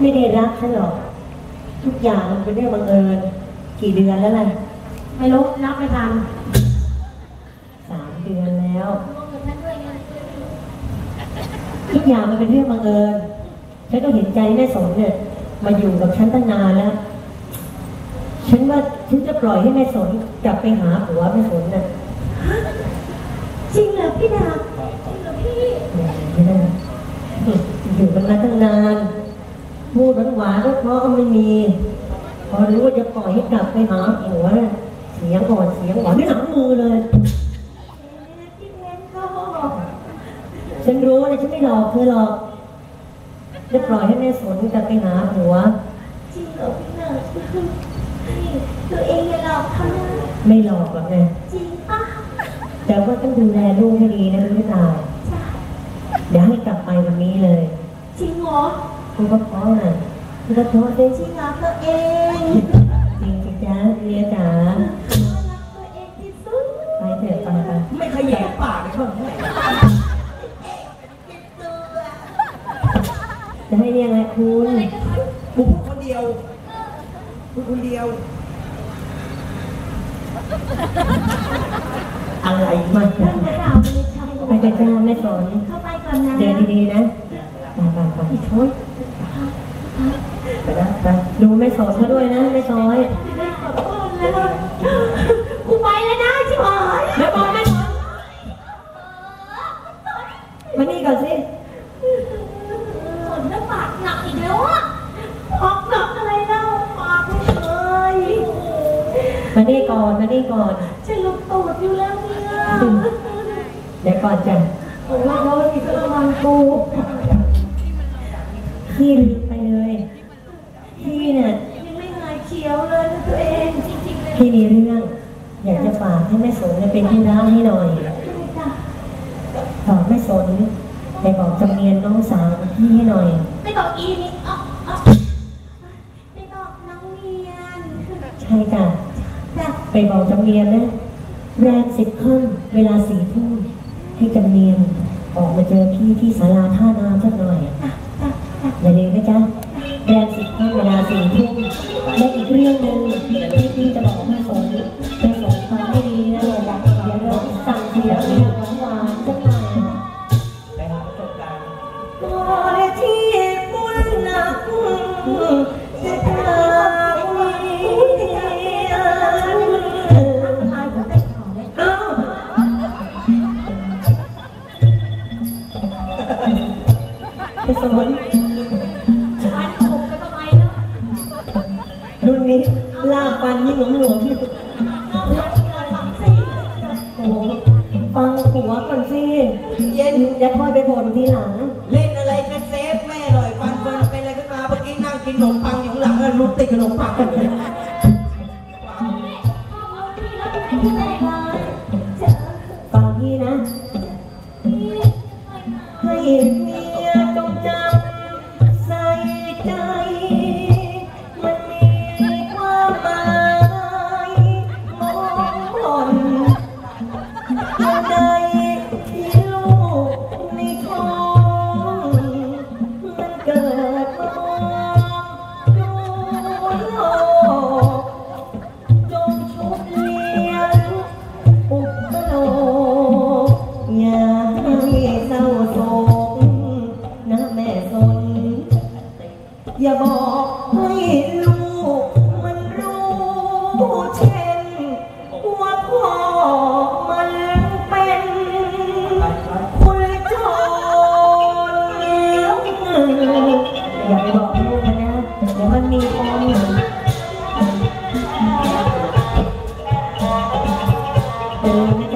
ไม่ได้รักฉันหรอก ทุกอย่างมันเป็นเรื่องบังเอิญ กี่เดือนแล้วล่ะไม่รู้นับไม่ทันสามเดือนแล้ว ทุกอย่างมันเป็นเรื่องบังเอิญฉันก็เห็นใจแม่สนเนี่ย มาอยู่กับฉันตั้งนานแล้ว ฉันว่าฉันจะปล่อยให้แม่สนกลับไปหาผัวแม่สนน่ะจริงเหรอพี่ดาบจริงเหรอพี่ไม่ได้อยู่กันมาตั้งนาน พูดหวานๆก็เพราะก็ไม่มี พอรู้ว่าจะปล่อยให้กลับไปหาผัวน่ะเสียงอ่อนเสียงหวานไม่หลังมือเลยพี่เว้นก็ฉันรู้นะฉันไม่หลอกเธอหรอกจะปล่อยให้แม่สนกลับไปหาผัว จริงเหรอพี่เนยนี่ตัวเองอย่าหลอกเขานะไม่หลอกหรอกไงจริงป่ะแต่ว่าต้องดูแลลูกให้ดีนะไม่ตายจ้ะเดี๋ยวให้กลับไปวันนี้เลย จริงเหรอ คุณก็เพราะน่ะคุณก็เพราะได้จริงเหรอตัวเอง จริงสิจ๊ะเรียจ๋ารักตัวเองที่สุดไปเถอะไปไปไม่ขยงปากเลยช่วงนี้จะให้เรียกอะไรคุณกูพูดคนเดียวพูดคนเดียว อะไรมาเรื่องจะด่าไม่ใช่ไปกับจ้าแม่สนเข้าไปก่อนนะเดินดีๆนะไปไปไปโอ๊ยไปนะไป ดูแม่สนเขาด้วยนะแม่ซอยขอบคุณแล้วกูไปแล้วนะชิบหายแม่บอลแม่สนมานี่ก่อนสิฝนแล้วปากหนักอีกแล้วอะปากหนักอะไรเล่าปากไม่เคยมานี่ก่อนมานี่ก่อนจะลุกตูดอยู่แล้วเนี่ยเดี๋ยวก่อนจ้ะโอ้ยเขาอีกระวังกูพี่ลืมไปเลยพี่เนี่ย ยังไม่หายเขียวเลยนะตัวเองจริงๆเลย พี่มีเรื่อง อยากจะฝากให้แม่สนเนี่ยเป็นที่รักให้หน่อยจ้ะฝากแม่สนไปบอกจำเนียนน้องสาวของพี่ให้หน่อย ไม่บอกอีนี่อ๋ออ๋อไม่บอกน้องเมียนใช่จ้ะจ้ะไปบอกจำเนียนนะแรมสิบค่ำเวลาสี่ทุ่มให้จำเนียนออกมาเจอพี่ที่ศาลาท่าน้ำสักหน่อยจ้ะจ้ะจ้ะอย่าลืมนะจ๊ะแรมสิบค่ำเวลาสี่ทุ่มและอีกเรื่องหนึ่ง สอนฟันผมไปทำไมเนาะรุ่นนี้ลากฟันยิ่งหลงหลวมเอาเรื่องที่เราทำสิโอ้โหฟังหัวก่อนสิเย็นอย่าค่อยไปบ่นทีหลัง เล่นอะไรกันเซฟแม่หน่อยฟันเฟินเป็นอะไรขึ้นมาเมื่อกี้นั่งกินขนมปังอยู่ข้างหลังแล้วลุกติดขนมปังพ่อพี่แล้วไปไหนที่ไหนมาเจอฟังพี่นะให้ เ